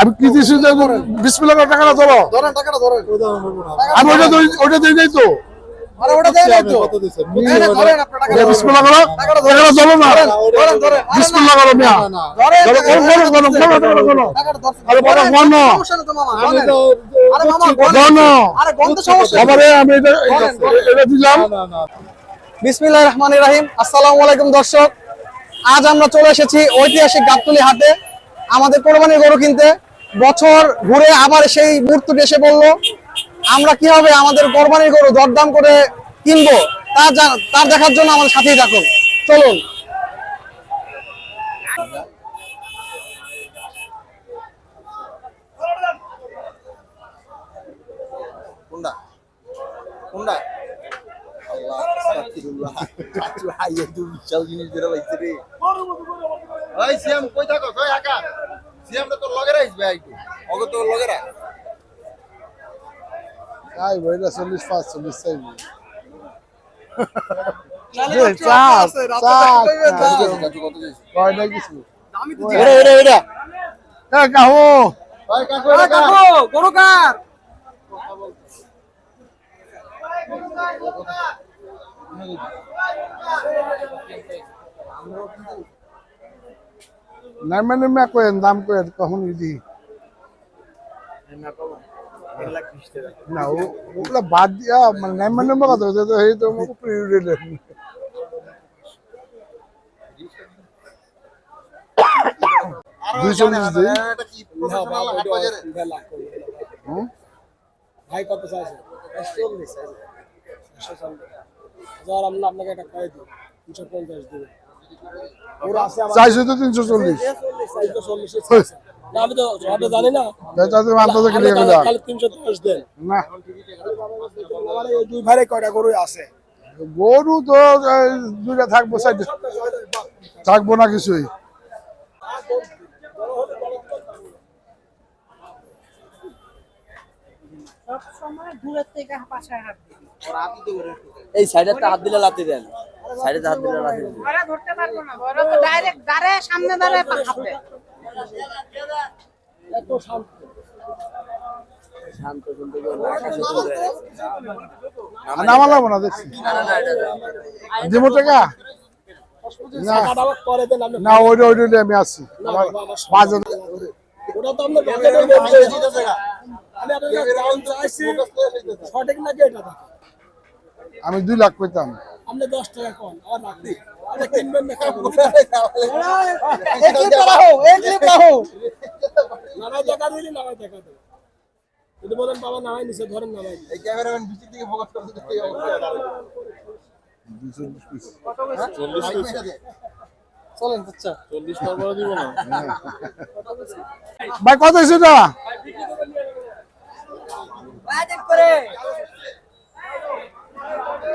আমি কি দিছি যে বিসমিল্লাহ করে টাকাটা ধরো? ধরেন টাকাটা ধরেন। ওটা আমি তো- ওটা দিয়ে যাই তো। বিসমিল্লাহ রহমান রাহিম। আসসালামু আলাইকুম দর্শক। আজ আমরা চলে এসেছি ঐতিহাসিক গাবতলি হাটে। আমাদের কোরবানির গরু কিনতে বছর ঘুরে আবার সেই মুহূর্তটি এসে বলল আমরা কীভাবে আমাদের কোরবানির গরু দরদাম করে কিনবো তার জা- তা দেখার জন্য আমাদের সাথেই থাকুন। চলুন। কোনটা? কোনটা আল্লাহ আস্তাগফিরুল্লাহ চাচু হাই একটু বিশাল জিনিস বেরো হইছে রে ওই সিএম কই থাকো কই একা সিএম তো তোর লগে রাখবে আইটু ওকে তোর লগে রাখ আই বইটা 40 পাঁচ 40 চাইব চাচু কত দিছিস কয় নাই কিছু এটা এটা এটা এ কাহো ওই কাকু এটা কার? গরু কার নাই মানে মে কয়েন দাম কয়েন কখন দি না ও ওগুলা বাদ দিয়া মানে নাই মানে মে কথা হচ্ছে তো সেই তো মোক উপরে উড়িলে আরও দুইশো জানে, নিচ দিই। এটা কি প্রফেশনাল হাট বাজারে হুম? ভাই কত চাইছে আমরা আপনাকে একটা দিই দুশো পঞ্চাশ দেবে। ওরা আছে আমার চাইছো তো তিনশো চল্লিশ। চারশো চল্লিশে না আমি তো জবাবটা জানি না। চাইছো আনতে থেকে আমি লিখে তাহলে দিলাম খালি তিনশো দশ দেন। না। আমার এই দুই ভাইরে কয়টা গরুই আছে। গরু তো দুইটা থাকব সাইডে। থাকব না কিছুই। সবসময় দূরের থেকে পাশায় হাত দিবি। এই সাইডে হাত দিলে লাতি দেন। সাইডে হাত দিলে লাতি দেন। ওরা ধরতে পারব না ওরা তো ডাইরেক্ট দাঁড়ে সামনে দাঁড়ে হাঁপবে এত শান্ত। শান্ত শুনতে গেলে নাকা শুনতে নামালাম না দেখছি। দিব টাকা? না। ওইটা ওইটা আমি আসছি আমার বাজার ওটা তো আপনার আমি আপনাকে দাম চাইছি সঠিক নাকি এটা। আমি দুই লাখ পেতাম। আপনি দশ টাকা কম যদি বলেন বাবা নামাই নিচে ধরেন নামাই দিই। এই ক্যামেরাম্যান বিচির দিকে ফোকাস করতে তো এই অবস্থা। চলেন আচ্ছা। ভাই কত হয়েছে এটা?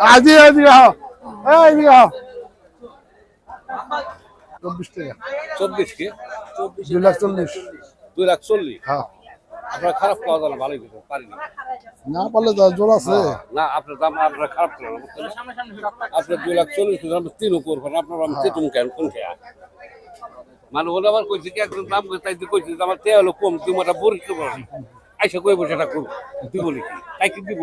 আজি আজি আহ। দিকে আহ। চব্বিশ টাকা। চব্বিশ কি? দুই লাখ চল্লিশ। দুই লাখ চল্লিশ? হ্যাঁ। আপনার খারাপ পাওয়া না ভালোই পারিনি না। পারলে তো জোর আছে। না আপনার দাম আপনার খারাপ আপনার দুই লাখ চল্লিশ হাজার আপনি তিনও করবেন আপনার আমি তেতুম কেন কোন খেয়া? মানে ওরা আবার কইছে কি একজন দাম তাই কইছে আমার কম তুমি একটা আইসা তাই কি? দিব?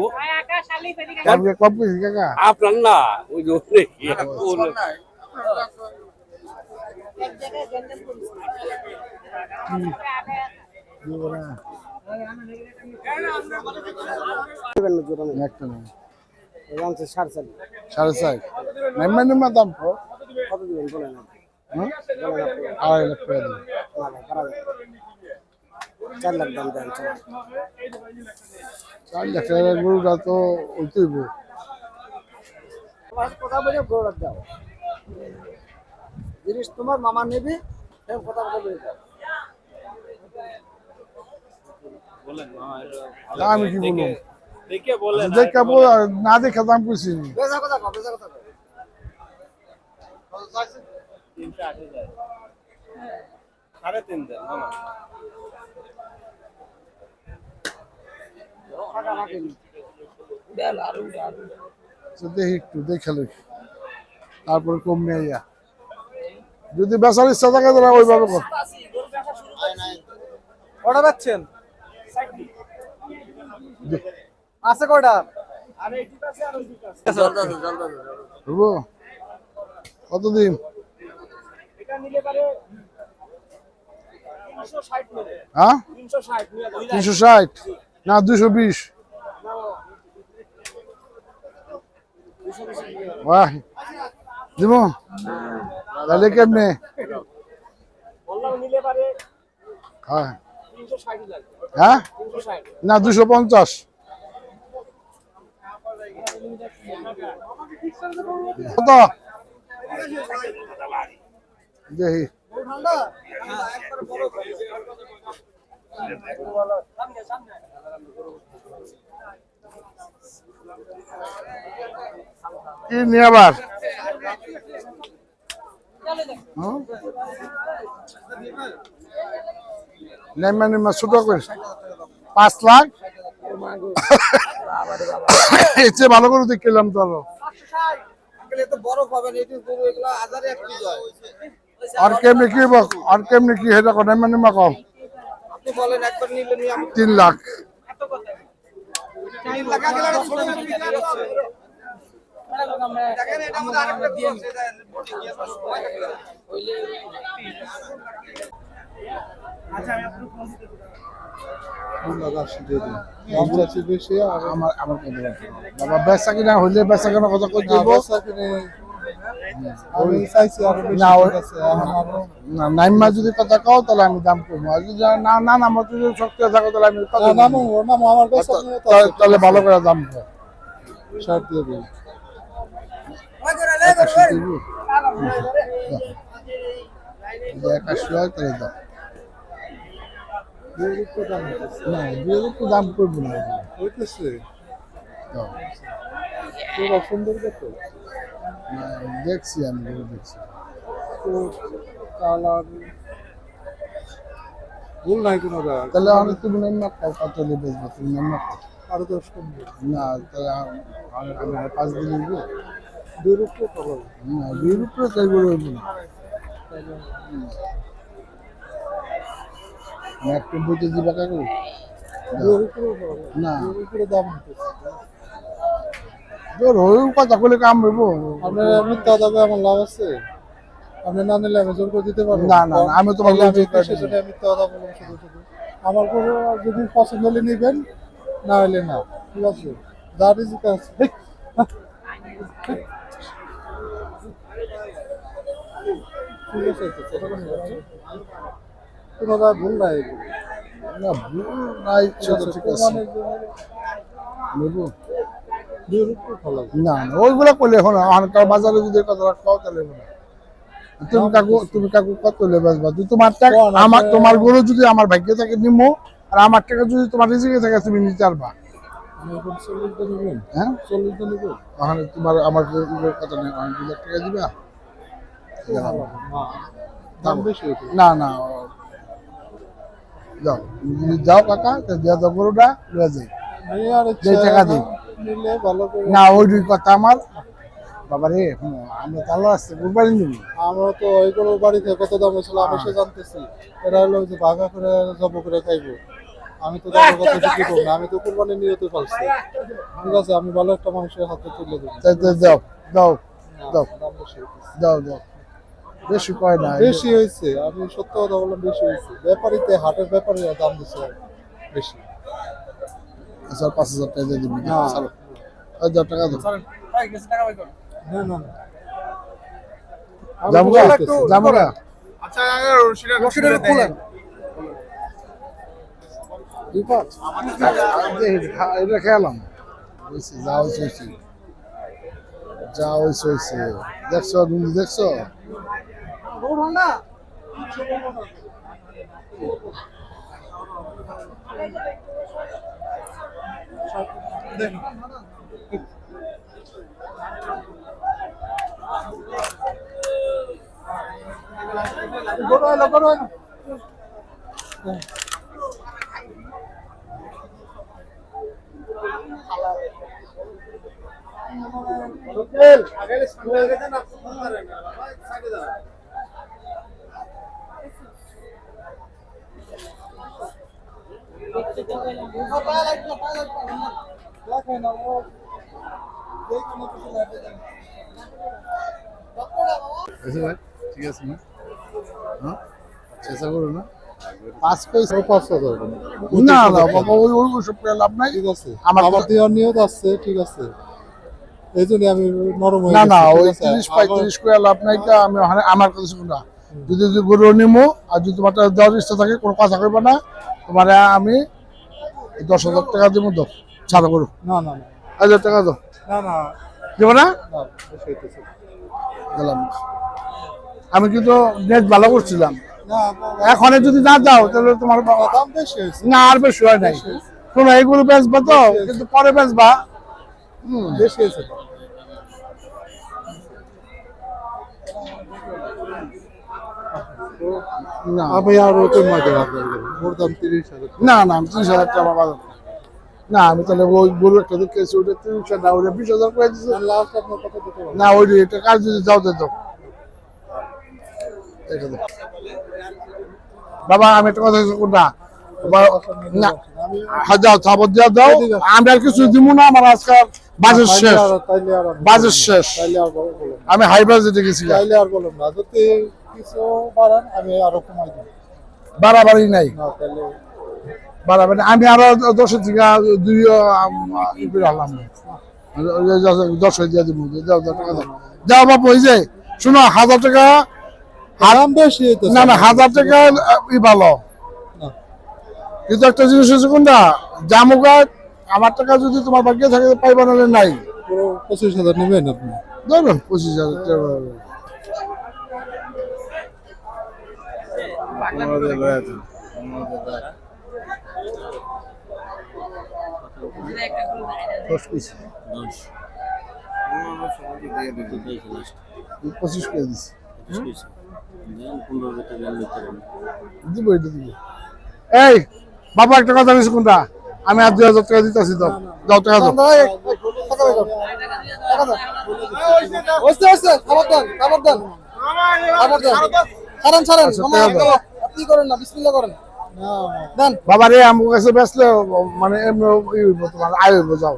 আপনার না ওই যে ওরে কি এক ওরে- এক জায়গায় গেঞ্জাম করিস দিব না। একটা না। সাড়ে চার। নেমে নেমে দাম তো। হুম? আড়াই লাখ টাকা দিন। চার লাখ দাম দেন চার লাখ টাকার গরুটা তো উঠতেইব কথা বলে গৌরব দাও। জিনিস তোমার মামা নেবে কথা বলে দাও না, আমি কি বলব? দেখা বল না দেখা দাম কইছি বেজা কথা বেজা দেখি একটু দেখে লই। তারপরে কম নিয়ে যদি বেচার ইচ্ছা থাকে তাহলে ওইভাবে কর। কটা পাচ্ছেন আছে বুঝব কতদিন? হ্যাঁ? তিনশো ষাট। না দুশো বিশ। বাহ। দিব? তাহলে কেমনে? হ্যাঁ। হ্যাঁ? না দুশো পঞ্চাশ। কত? দেখি। নিয়ে আবার। করে। পাঁচ লাখ? ভালো করে দেখলাম তো আরও। কেমনি কি আর কেমনি কি হেটা কো নেমে নেমে কম। তিন লাখ। আমার আমার বাবা বেচা কিনা হইলে বেচা কিনা কথা কই দিব? নাইমা যদি কথা কও তাহলে আমি দাম কমবো আর যদি না না না আমার যদি শক্তি থাকো তাহলে আমি তাহলে ভালো করে দাম ষাট দিয়ে দিই একাশি হয় তাহলে না দুই দাম করব না। না, দেখছি আমি দেখছি। তাহলে আমি তুমি নেমা কত নেবে তুমি নেমা আরও দশ কম না তাহলে আমি পাঁচ দিন নিবো দুই রুপে পাবো। না দুই রুপে তাই গরু হইব না। একটু বুঝে দিবা কাকু না। তোর হইব কথা বলে কাম হইব। আপনার মিথ্যা দাবে আমার লাভ আছে? আপনি না নিলে আমি জোর করে দিতে পারব? না আমি তোমার মিথ্যা কথা বলব শুধু শুধু? আমার কোনো যদি পছন্দ হলে নিবেন না হলে না ঠিক আছে? দ্যাট ইজ ঠিক আছে কথা। কোনো ভুল নাই? না ভুল নাই ঠিক আছে নেব। না না ওইগুলো করলে এখন আনকার বাজারে যদি খাও তাহলে না। তুমি কাকু তুমি কাকু কত লেবাস বা তুই তোমার টাকা আমার তোমার গরু যদি আমার ভাগ্যে থাকে নিমো আর আমার টাকা যদি তোমার রিজিকে থাকে তুমি নিতে পারবা। হ্যাঁ? তোমার আমার কথা নেই আমি দু লাখ টাকা দিবা? না দাম বেশি না না যাও যদি যাও কাকা তো দাও গরুটা লয়ে যাই। টাকা দিই। নিলে ভালো করে না ওই দুই কথা আমার। বাবা রে হুম, আমরা তাহলে আসছে কুরবানি নিবি? আমরা তো ওইগুলো বাড়িতে কত দাম ছিল আমি সে জানতেছি। এরা হলো যে ভাগা করে জব করে খাইবো। আমি তো দামের কথা বিক্রি করব না আমি তো কুরবানি নিয়তে পারছি। ঠিক আছে আমি ভালো একটা মানুষের হাতে তুলে দেবো। তো দাও দাও হইতেছে। দাও দাও। বেশি কয় না বেশি হয়েছে আমি সত্য কথা বললাম বেশি হয়েছে ব্যাপারিতে হাটের ব্যাপারীরা দাম দিচ্ছে বেশি। আচ্ছা পাঁচ হাজার টাকা দিয়ে দিবি। চলো হাজার টাকা দাও। বলতেছি। যাব গা রশিদের খুলেন এটা খেলাম। যা হয়েছে হয়েছে। যা হয়েছে হয়েছে। দেখছ তুমি দেখছ? গরু এলো, গরু এলো। দেখেন হ্যাঁ পাঁচ না না বাবা। ওই ওই লাভ নাই? ঠিক আছে। আমার আমার দেওয়ার নিয়ত আছে ঠিক আছে। এই জন্য আমি নরম হয়ে না না গেছি, ঠিক ওই তিরিশ আমার- পঁয়ত্রিশ করে লাভ নাই কা আমি আমার কথা শুনো না। যদি যদি গরু নিমো আর যদি তোমার দেওয়ার ইচ্ছা থাকে কোনো কথা করবে না তোমার আমি দশ হাজার টাকা দিব তো ছাড়া করো না না না। হাজার টাকা দাও। না না। দেবো না? দিলাম আমি কিন্তু নেট ভালো করছিলাম। না এখন যদি না দাও তাহলে তোমার দাম বেশি না আর বেশি হয় নাই। শোনো এগুলো বেচবা তো কিন্তু পরে বেচবা। হুম বেশি হয়েছে। না। আমি আর ওকে মাঝে না না আমি তিরিশ হাজার টাকা পাবো না আমি তাহলে ওই গরু একটা দেখেছি ওটা না ওটা বিশ হাজার করে দিচ্ছে না ওই এটা কাজ যদি যাও বাবা আমি একটা কথা না হ্যাঁ থাপর দিয়া দাও। আমি আর কিছু দিব না আমার আজকাল বাজেট শেষ। বাজেট শেষ। আমি হাই বাজেটে গেছিলাম। আর না। যদি কিছু বাড়ান আমি আরও কমাই বাড়াবাড়ি নাই। না। তাহলে আমি আরও দশ থেকে দুই হলাম দশ দিয়ে দিব। যাও বাবু ওই যে। শোনো হাজার টাকা দাম বেশি না না হাজার টাকা ই ভালো। কিন্তু একটা জিনিস হচ্ছে কোনটা? জামুকা আমার টাকা যদি তোমার ভাগ্যে থাকে পাইবা নাহলে নাই। পঁচিশ হাজার নেবেন আপনি? ধরুন পঁচিশ হাজার টাকা। দশ পঁচিশ করে দিচ্ছি এই বাবা একটা কথা বলছি কোনটা? আমি আর দুই হাজার টাকা দিতেছি দাও। দাও টাকা দাও। খাবার দেন খাবার দেন। খাবার দেন। ছাড়েন ছাড়েন আচ্ছা, টাকা আপনি করেন না বিসমিল্লাহ করেন। বাবা রে আমার কাছে বেচলে মানে এমনি তোমার আয় হইবো যাও।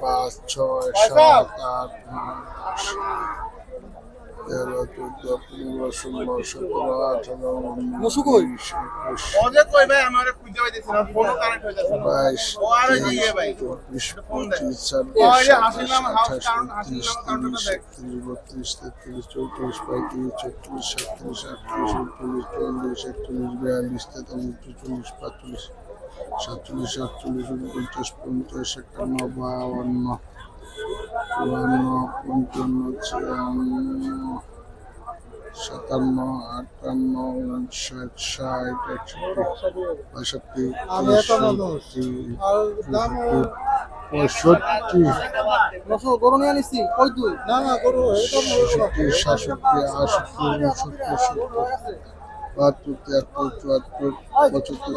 পাঁচ ছয় সাত আট নয় তেরো চোদ্দ পনেরো ষোলো সতেরো আঠারো উনিশ বিশ একুশ বাইশ তেইশ চব্বিশ পঁচিশ ছাব্বিশ সাতাশ আঠাশ উনত্রিশ তিরিশ একত্রিশ বত্রিশ তেত্রিশ চৌত্রিশ পঁয়ত্রিশ ছত্রিশ সাতত্রিশ আটত্রিশ উনত্রিশ চল্লিশ একচল্লিশ বিয়াল্লিশ তেতাল্লিশ চুচল্লিশ পাঁচচল্লিশ সাতচল্লিশ আটচল্লিশ উনপঞ্চাশ পঞ্চাশ একান্ন বাউন্ন চুয়ান্ন পঞ্চান্ন ছিয়ান্ন সাতান্ন আটান্ন উনষাট ষাট একষট্টি মানুষ তেষট্টি পঁয়ষট্টি। ছেষট্টি সাতষট্টি আটষট্টি উনসত্তর সত্তর বাহাত্তর তিয়াত্তর চুয়াত্তর পঁচাত্তর?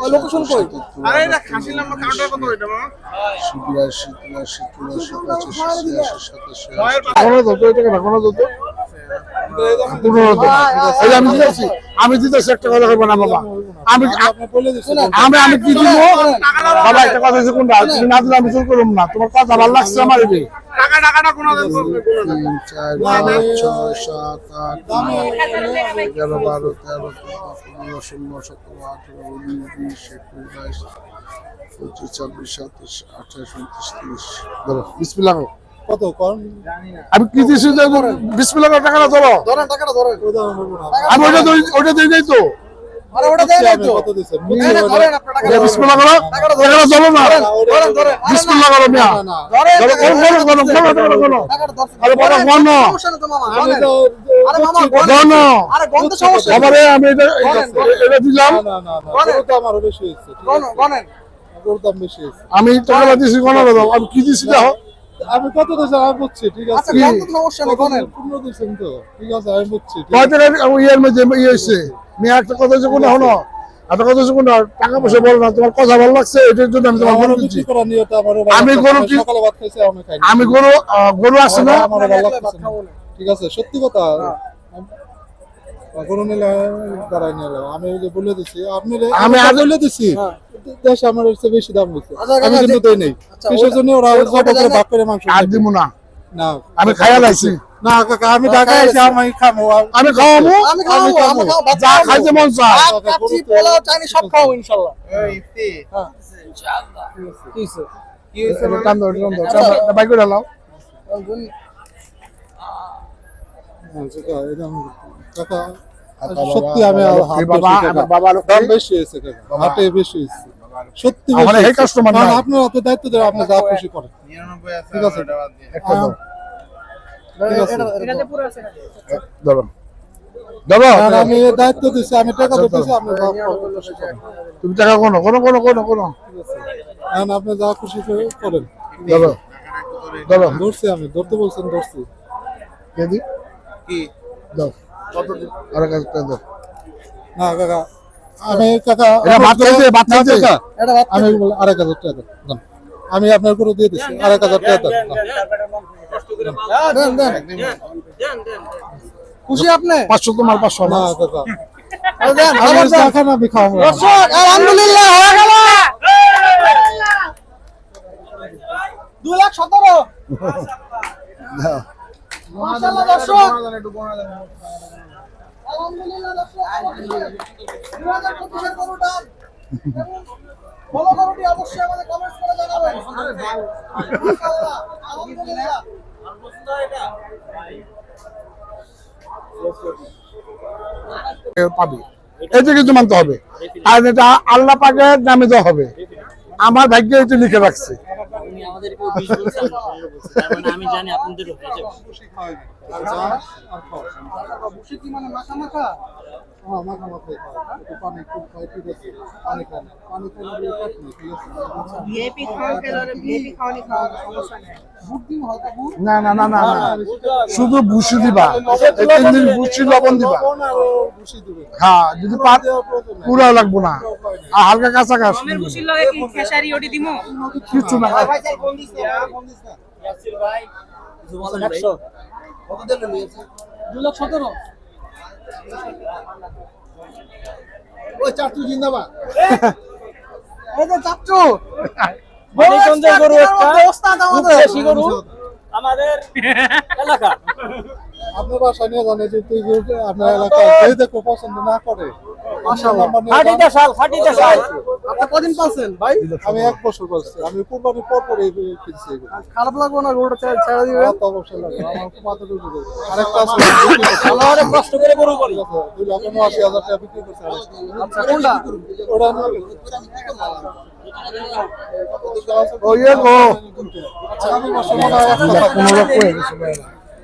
বিরাশি তিরাশি চুরাশি পঁচাশি ছিয়াশি সাতাশি পনেরো আমি দিতেছি। আমি দিতেছি একটা কথা করব না বাবা। আমি আপনি আমি আমি কি দিব? বাবা একটা কথা হচ্ছে কোনটা? তুমি না দিলে আমি চুল না। তোমার কথা ভালো লাগছে আমার এটি এগারো বারো তেরো চোদ্দ পনেরো ষোলো সতেরো আঠারো উনিশ বিশ একুশ বাইশ পঁচিশ ছাব্বিশ সাতাশ আঠাশ উনত্রিশ তিরিশ। ধরো বিসমিল্লাহ। কত? কম? আমি কি দিয়েছি বিসমিল্লাহ করো, টাকাটা ধরো। ধরেন টাকাটা ধরেন। আমি আমি ওটা ওটা দিয়ে যাই তো। আপনার টাকা মামা আমি গণেন। আমি দাম বেশি বেশি আমি আমি কি দিয়েছি দেখো। আমি কত দিয়েছেন আমি বুঝছি ঠিক আছে? আচ্ছা সমস্যা নেই বলেন। পূর্ণ দিয়েছেন তো ঠিক আছে আমি বুঝছি মধ্যে ইয়ে হয়েছে? মেয়ে একটা কথা হচ্ছে কোনো টাকা পয়সা বলো না তোমার কথা ভালো লাগছে এটার জন্য আমি তোমার গরু দিচ্ছি আমি গরু কি- সকালে ভাত খাইছি আমি গরু গরু আছে ভালো না। ঠিক আছে সত্যি কথা গরু নিলে দাঁড়াই নিলে। আমি ওই যে বলে দিছি আপনি আমি আমি আগে- বলে দিছি। দেশে আমার হচ্ছে বেশি দাম হচ্ছে আচ্ছা, আমি কাকা, কিন্তু দেই নাই। কিসের জন্য ওরা করে ভাগ করে মাংস আর। দিব না। না আমি খাইয়া লাইছি না কাকা আমি ঢাকায় এসে আমি খামো। আমি খাওয়াবো আমি খাব আমি খাব যা খাইতে মন চায়। কাচ্চি পোলাও চাইনি সব খাব ইনশাআল্লাহ। কি হইছে? এটা টান দাও, এটা টান দাও, টান দাও, বাইক করে লাও। হাটে বেশি সত্যি। আপনার দায়িত্ব আপনি যা খুশি করেন। ঠিক আছে? আমি দায়িত্ব দিছি আমি টাকা দিতেছি আপনি যা খুশি করেন। তুমি টাকা কোনো কোনো কোনো কোনো কোনো। আপনি যা খুশি করেন। ধরো। ধরো। ধরছি আমি ধরতে বলছেন ধরছি। কি? দাও। কত আর কাজ দাও। না কাকা। আমি কাকা এটা ভাত খাইছে, ভাত খাইছে। এটা ভাত আমি বলি আড়াই হাজার টাকা দেন দেন। আমি আপনার করে দিয়ে দিচ্ছি দেন। দেন দেন। খুশি আপনি? পাঁচশো তোমার পাঁচশো। না না কাকা দেন। দর্শক আলহামদুলিল্লাহ হয়ে গেল। দুই লাখ সতেরো। মাশাআল্লাহ দর্শক আলহামদুলিল্লাহ দর্শক! দুই হাজার পঁচিশের গরুটা ভালো গরুটি অবশ্যই আমাদের কমেন্টস করে জানাবেন মাশাআল্লাহ, আলহামদুলিল্লাহ পাবি এটা কিন্তু মানতে হবে। আর এটা আল্লাহ পাকের নামে দেওয়া হবে। আমার ভাগ্যে এটা লিখে রাখছে। আমাদেরকে মানে আমি জানি আপনাদের হয়ে যাবে। যা, আর খাও। বসে কি মানে মাখা মাখা হ্যাঁ, মাখা মাখাই একটু পানি খুব খাই, ঠিক আছে। পানি খান। পানি খেলে দিয়ে পেট নেই, ঠিক আছে? ভিআইপি খাওয়া গেল ভিআইপি খাওয়ানি খাওয়া সমস্যা নেই বুট দিন হালকা বুট না না না না না শুধু ভুসি দিবা তিন দিন ভুসি লবণ দিবা লবণ আর ও ভুসি দিবে। হ্যাঁ যদি পাত পুরা লাগবো না আর হালকা কাঁচা কাজ গমের ভুসির লগে কি খেসারি ওটি দিমু কিচ্ছু না দুই লাখ সতেরো। ওই চাটু জিন্দাবাদ। এই যে চাচ্চু মানিকগঞ্জের গরু একটা, ওস্তাদ আমাদের। দেশি গরু। আমাদের এলাকা। আপনার বাসা নিয়ে জানে যে তুই আপনার এলাকায় যে দেখো পছন্দ না করে আমি এক বছর বলছি আমি কুরবানির পর পরে কিনছি খারাপ লাগবে না গরুটা ছেড়ে ছেড়ে দিবেন? আমার তো অবশ্যই লাগবে আমার খুব মাথা ঢুকে আরেকটা আছে অনেক কষ্ট করে গরু করি দুই লাখ উনআশি হাজার টাকা বিক্রি করছে আচ্ছা কোনটা? ওটা নিয়ে ও ইয়ে গো। আগামী মনে হয় একটা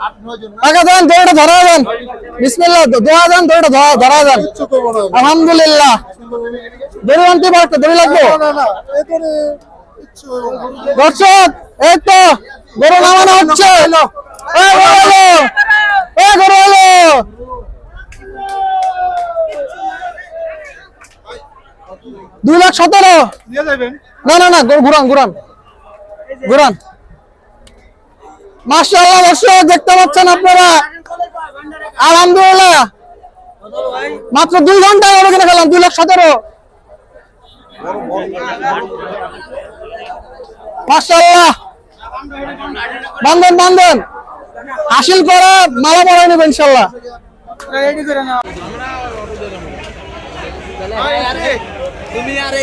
কাকা দেন দড়িটা ধরা দেন। বিসমিল্লাহ দোয়া দেন দড়িটা ধরা- ধরা দেন। কিচ্ছু করব না আমি। আলহামদুলিল্লাহ দড়ি আনতে দড়ি লাগবে। দর্শক এই তো গরু নামানো হচ্ছে। গরু দুই লাখ সতেরো। না না না গরু ঘুরান ঘুরান। ঘুরান। মাশাআল্লাহ দর্শক দেখতে পাচ্ছেন আপনারা। আলহামদুলিল্লাহ। মাত্র দুই ঘণ্টা গরু কিনে খেলাম দুই লাখ সতেরো। মাশাআল্লাহ। বান্ধন বান্ধন। হাসিল করা মালা পরাই নেবে ইনশাল্লাহ তুমি আর